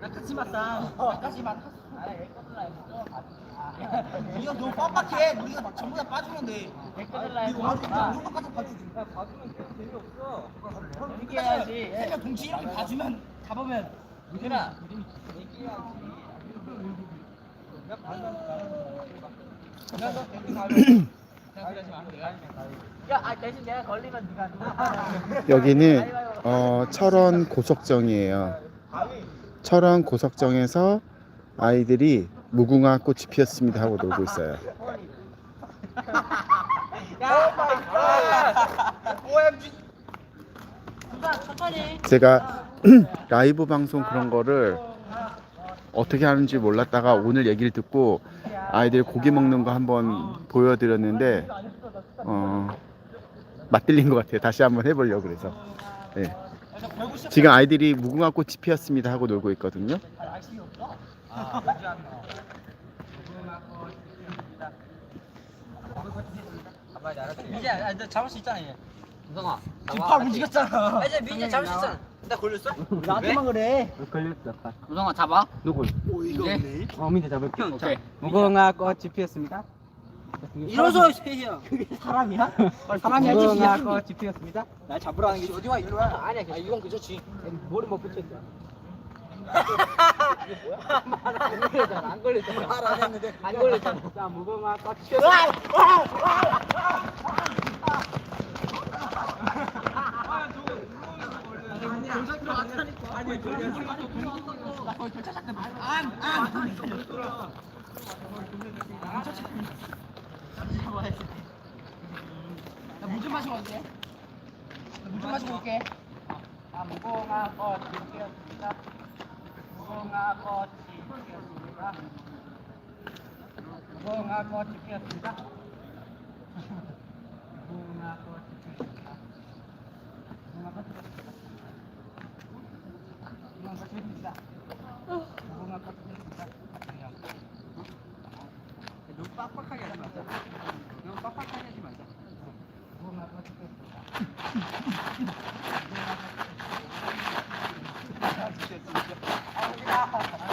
나카시마상. 나카시마. 이거 너무 빡빡해. 우리가 막 전부 다 빠지면 돼. 이거 이거 가서 봐주지. 봐주면 계속 재미없어. 이렇게 해야지. 세명 동시에 이렇게 봐주면 잡으면 얘기해야지. 야, 아, 대신 내가 걸리면 네가 누가 여기는 어, 철원 고석정이에요. 철원 고석정에서 아이들이 무궁화 꽃이 피었습니다 하고 놀고 있어요. 제가 라이브 방송 그런 거를 어떻게 하는지 몰랐다가 오늘 얘기를 듣고 아이들 고기 먹는 거 한번 보여드렸는데 어, 맛들린 것 같아요. 다시 한번 해보려고 그래서. 네. 지금 아이들이 무궁화 꽃이 피었습니다 하고 놀고 있거든요. 아. 이제 아, 너 잡을 수 있잖아, 얘. 우성아. 지금 팔 움직였잖아. 아, 이제 민재 잡을 수 있잖아. 나 걸렸어? 나한테만 그래. 우성아 잡아. 누굴? 이거 없네. 어, 민재 잡을게. 오케이. 무궁화 꽃이 피었습니다. 일어서, 세희야. 그게 사람이야? 사람이 아니지, 무궁화 야. 꽃이 피었습니다. 날 잡으라는 게 어디 와, 이리 와. 아니야, 아, 이건 그렇지. 머리 못 붙였다. 안 걸렸잖아, 안 걸렸잖아. 말안 했는데. 안 걸렸잖아. 자, 무궁화 꽃이 피었습니다. 나물좀 마시고 올게. 물좀 마시고 올게. 아, 무궁화 꽃이 피었습니다. 무궁화 꽃이 피었습니다. 무궁화 꽃이 피었습니다. 무궁화 꽃이 피었습니다. 무궁화 꽃이 피었습니다. 무궁화 꽃이 피었습니다. 무궁화 꽃이 피었습니다. 好，大家好。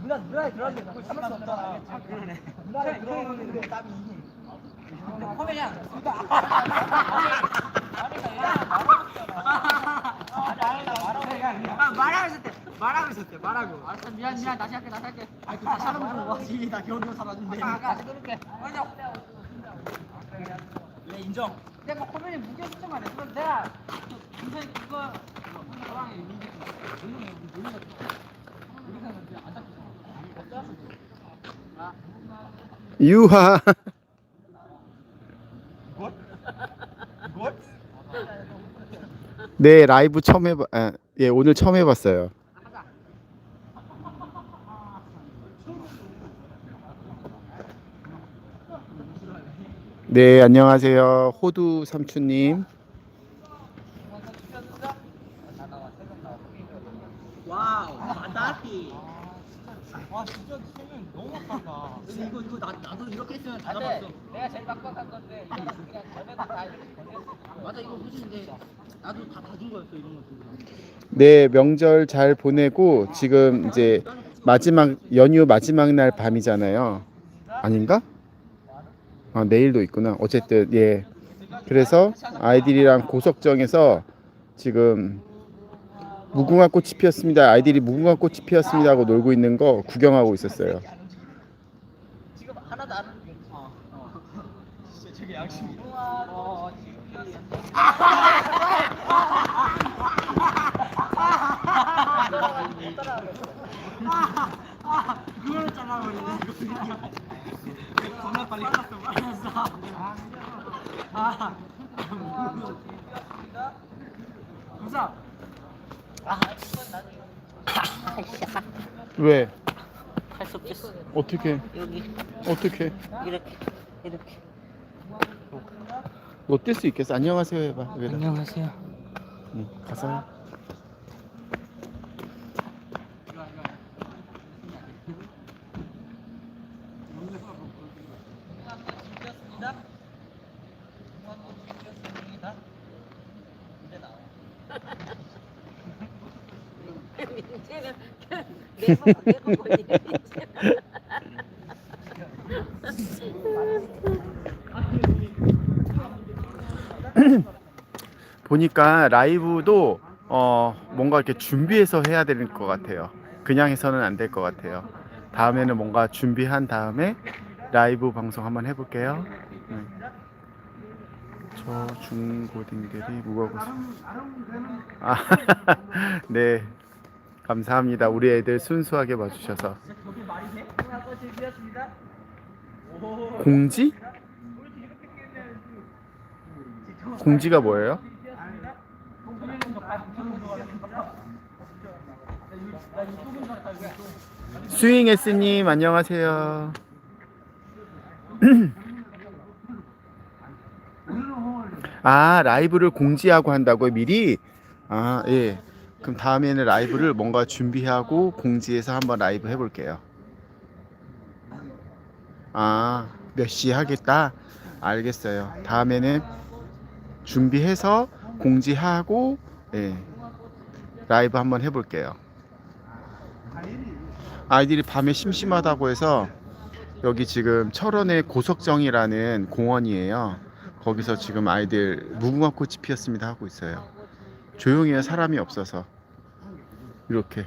누나, 누나에 들어가는데 그걸 참을 수 없잖아. 아, 그러네. 누나에 들어가는데 땀이 이니. 호면이야. 말하고 있었대. 말하고 있었대. 말하고. 알았어, 미안, 미안. 다시 할게, 다시 할게. 아니, 다시 하는 거 와지. 나 겨우 살았는데. 다시 끊을게. 맞아. 네, 인정. 내가 호면이 무게수만 해. 그럼 내가 그 인생 그거 저랑 민재 유하. 네 라이브 처음 해봐. 아, 예 오늘 처음 해봤어요. 네 안녕하세요 호두 삼촌님. 와우, 만다티. 와, 진짜 세명 너무 아깝다. 이거, 이거, 나, 나도 이렇게 했으면 다 잡았어. 내가 제일 빡빡한 건데 그냥 전에는 다 이렇게 보냈어. 맞아, 이거 후진인데. 나도 다 봐준 거였어, 이런 것도. 네 명절 잘 보내고 지금 이제 마지막 연휴 마지막 날 밤이잖아요. 아닌가? 아 내일도 있구나. 어쨌든 예. 그래서 아이들이랑 고석정에서 지금 무궁화 꽃이 피었습니다. 아이들이 무궁화 꽃이 피었습니다 하고 놀고 있는 거 구경하고 있었어요. 지금 하나도 안 어, 어. 진짜 저게 양심이. 어, 그거를 잘라버리네. 겁나 빨리 끝났어, 빨랐어. 아, 감사. 아이씨, 왜? 할 수 없겠어. 어떻게? 여기 어떻게? 이렇게 이렇게. 너뛸 수 있겠어? 안녕하세요 해봐. 여기다. 안녕하세요. 응, 가서. 민 네번 걸리네. 보니까 라이브도 어 뭔가 이렇게 준비해서 해야 될 것 같아요. 그냥 해서는 안 될 것 같아요. 다음에는 뭔가 준비한 다음에 라이브 방송 한번 해볼게요. 네. 저 중고딩들이 무거워. 아, 네. 감사합니다. 우리 애들 순수하게 봐주셔서. 공지? 공지가 뭐예요? 스윙에스님 안녕하세요. 아 라이브를 공지하고 한다고요 미리? 아 예. 그럼 다음에는 라이브를 뭔가 준비하고 공지해서 한번 라이브 해볼게요. 아, 몇 시 하겠다? 알겠어요. 다음에는 준비해서 공지하고, 예, 라이브 한번 해볼게요. 아이들이 밤에 심심하다고 해서 여기 지금 철원의 고석정이라는 공원이에요. 거기서 지금 아이들 무궁화 꽃이 피었습니다 하고 있어요. 조용해요. 사람이 없어서. 이렇게.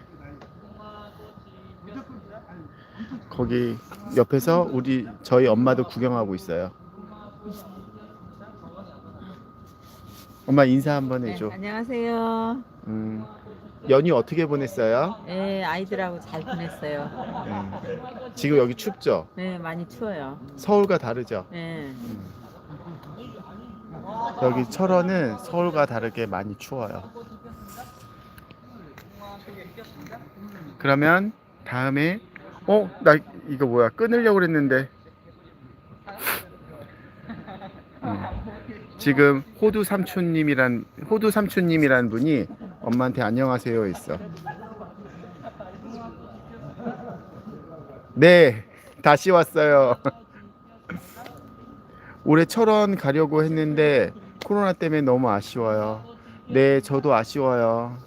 거기 옆에서 우리 저희 엄마도 구경하고 있어요. 엄마 인사 한번 해줘. 네, 안녕하세요. 음, 연휴 어떻게 보냈어요? 네, 아이들하고 잘 보냈어요. 음, 지금 여기 춥죠? 네, 많이 추워요. 서울과 다르죠? 네. 여기 철원은 서울과 다르게 많이 추워요. 그러면 다음에 어? 나 이거 뭐야? 끊으려고 그랬는데 음. 지금 호두 삼촌님이란 호두 삼촌님이란 분이 엄마한테 안녕하세요 했어. 네, 다시 왔어요. 올해 철원 가려고 했는데 코로나 때문에 너무 아쉬워요. 네, 저도 아쉬워요.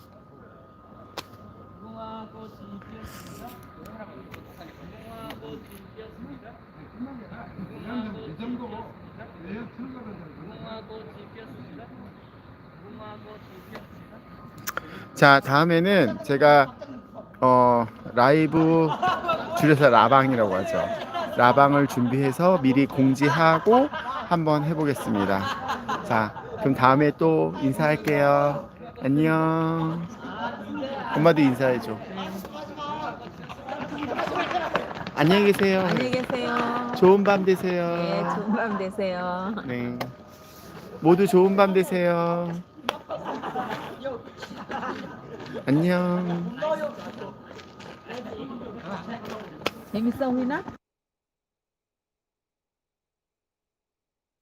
자, 다음에는 제가 어, 라이브 줄여서 라방이라고 하죠. 라방을 준비해서 미리 공지하고 한번 해보겠습니다. 자, 그럼 다음에 또 인사할게요. 안녕. 엄마도 인사해줘. 안녕히 계세요. 안녕히 계세요. 좋은 밤 되세요. 네, 좋은 밤 되세요. 네. 모두 좋은 밤 되세요. 안녕. 재밌어, 우이나?